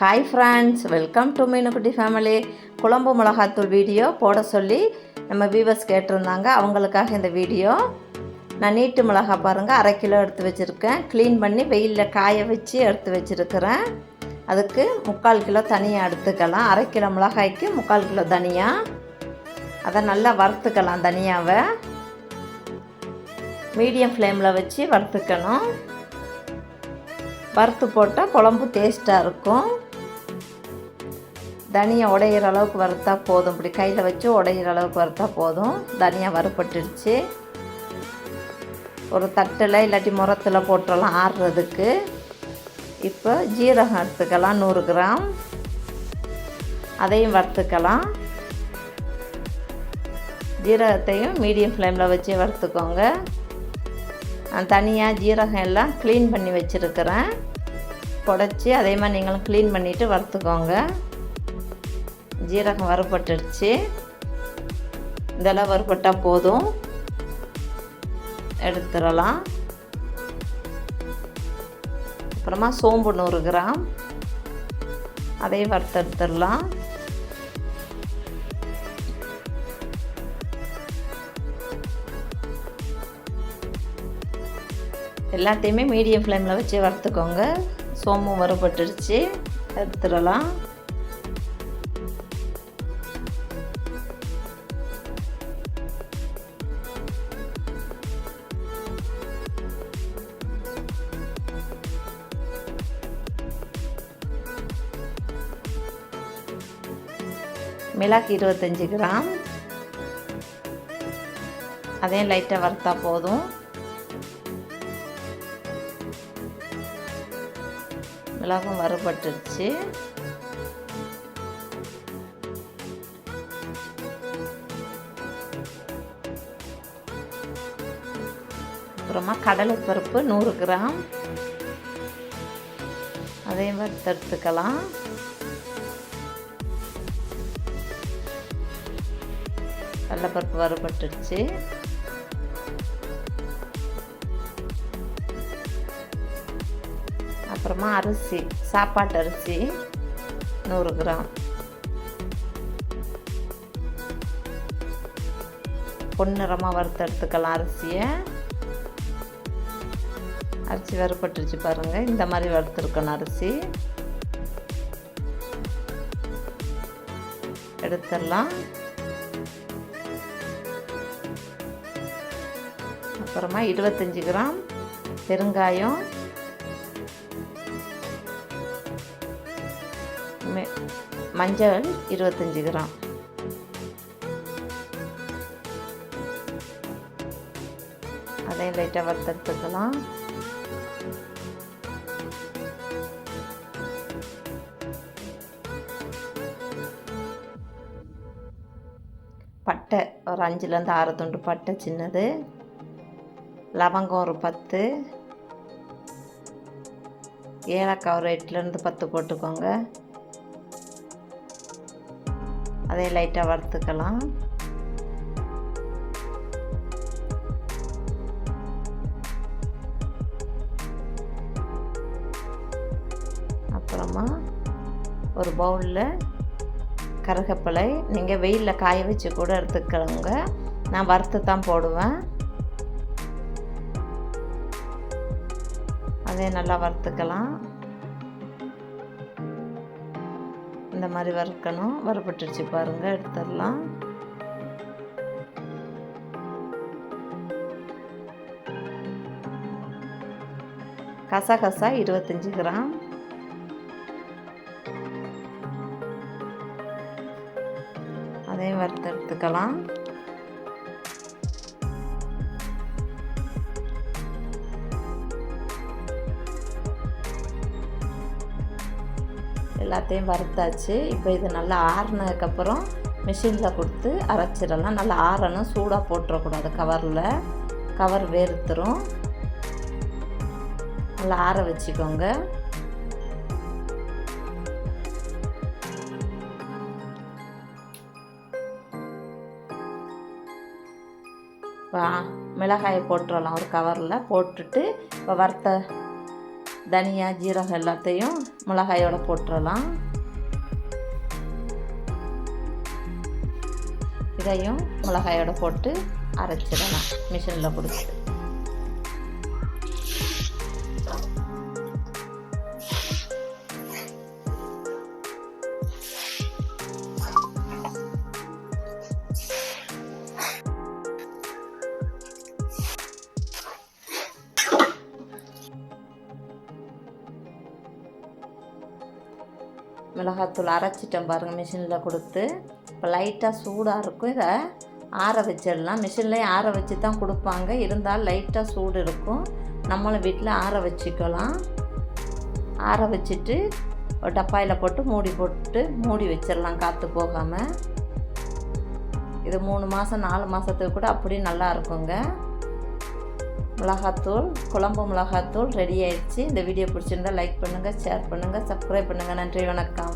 Hi friends welcome to Meenukutty family குழம்பு மிளகாத்தூள் video போட சொல்லி நம்ம வியூவர்ஸ் கேட்டிருந்தாங்க. அவங்களுக்காக இந்த வீடியோ நான் நீட்டு மிளகா பாருங்கள் அரை கிலோ எடுத்து வச்சுருக்கேன். க்ளீன் பண்ணி வெயிலில் காய வச்சு எடுத்து வச்சுருக்கிறேன். அதுக்கு முக்கால் கிலோ தனியாக எடுத்துக்கலாம். அரை கிலோ மிளகாய்க்கு முக்கால் கிலோ தனியாக அதை நல்லா வறுத்துக்கலாம் தனியாவை. மீடியம் ஃப்ளேமில் வச்சு வறுத்துக்கணும். வறுத்து போட்டால் குழம்பு டேஸ்ட்டாக இருக்கும். தனியாக உடையிற அளவுக்கு வறுத்தா போதும். இப்படி கையில் வச்சு உடையிற அளவுக்கு வறுத்தா போதும். தனியாக வறுப்பட்டுடுச்சு ஒரு தட்டில் இல்லாட்டி முரத்தில் போட்டுடலாம் ஆறுறதுக்கு இப்போ ஜீரகம் எடுத்துக்கலாம் நூறு கிராம். அதையும் வறுத்துக்கலாம். ஜீரகத்தையும் மீடியம் ஃப்ளேமில் வச்சு வறுத்துக்கோங்க. நான் தனியாக ஜீரகம் எல்லாம் க்ளீன் பண்ணி வச்சுருக்கிறேன். புடச்சி அதே மாதிரி நீங்களும் க்ளீன் பண்ணிவிட்டு வறுத்துக்கோங்க. ஜீரகம் வறுபட்டுடுச்சு இதெல்லாம் வறுபட்டால் போதும். எடுத்துடலாம். அப்புறமா சோம்பு நூறு கிராம். அதையும் வறுத்து எடுத்துடலாம். எல்லாத்தையுமே மீடியம் ஃப்ளேமில் வச்சு வறுத்துக்கோங்க. சோம்பும் வறுபட்டுருச்சு. எடுத்துடலாம். மிளகு இருபத்தஞ்சி கிராம். அதையும் லைட்டாக வறுத்தா போதும். மிளகும் வறுபட்டுருச்சு. அப்புறமா கடலைப்பருப்பு நூறு கிராம். அதையும் வறுத்தெடுத்துக்கலாம். கடலைப்பருப்பு வறுபட்டுருச்சு. அப்புறமா அரிசி சாப்பாட்டு அரிசி நூறு கிராம். பொன்னிறமாக வறுத்து எடுத்துக்கலாம் அரிசியை. அரிசி வறுப்பட்டுருச்சு பாருங்கள் இந்த மாதிரி வறுத்துருக்கணும் அரிசி. எடுத்துடலாம். அப்புறமா இருபத்தஞ்சி கிராம் பெருங்காயம். மஞ்சள் இருபத்தஞ்சி கிராம். அதையும் லைட்டாக வறுத்தெடுத்துக்கலாம். பட்டை ஒரு அஞ்சுலேருந்து ஆறு துண்டு பட்டை சின்னது. லவங்கம் ஒரு பத்து. ஏலக்காய் ஒரு எட்டுலேருந்து பத்து போட்டுக்கோங்க. அதை லைட்டாக வறுத்துக்கலாம். அப்புறமா ஒரு பவுலில் கருகப்பிலை. நீங்கள் வெயிலில் காய வச்சு கூட எடுத்துக்கிறவங்க நான் வறுத்து தான் போடுவேன். அதையும் நல்லா வறுத்துக்கலாம். இந்த மாதிரி வறுக்கணும். வறுபட்டுருச்சு பாருங்கள் எடுத்துடலாம். கசகசா இருபத்தஞ்சி கிராம். அதையும் வறுத்து எடுத்துக்கலாம். எல்லாத்தையும் வறுத்தாச்சு. இப்போ இது நல்லா ஆறுனதுக்கப்புறம் மிஷினில் கொடுத்து அரைச்சிடலாம். நல்லா ஆறணும். சூடாக போட்டுறக்கூடாது கவரில் கவர் வேறுத்துரும் நல்லா ஆற வச்சுக்கோங்க. மிளகாயை போட்டுடலாம் ஒரு கவரில் போட்டுட்டு இப்போ வறுத்த தனியா ஜீரகம் எல்லாத்தையும் மிளகாயோட போட்டுடலாம் இதையும் மிளகாயோட போட்டு அரைச்சிடலாம். மிஷினில் கொடுத்து மிளகாத்தூள் அரைச்சிட்டேன் பாருங்கள் மிஷினில் கொடுத்து. இப்போ லைட்டாக சூடாக இருக்கும். இதை ஆற வச்சிடலாம். மிஷின்லேயும் ஆற வச்சு தான் கொடுப்பாங்க. இருந்தாலும் லைட்டாக சூடு இருக்கும். நம்மளும் வீட்டில் ஆற வச்சுக்கலாம். ஆற வச்சுட்டு ஒரு டப்பாயில் போட்டு மூடி போட்டு மூடி வச்சிடலாம் காற்று போகாமல் இது மூணு மாதம் நாலு மாதத்துக்கு கூட அப்படியே நல்லா இருக்குங்க. மிளகாத்தூள் குழம்பு மிளகாத்தூள் ரெடி ஆயிடுச்சு. இந்த வீடியோ பிடிச்சிருந்தா லைக் பண்ணுங்கள் ஷேர் பண்ணுங்கள் சப்ஸ்கிரைப் பண்ணுங்கள் நன்றி வணக்கம்.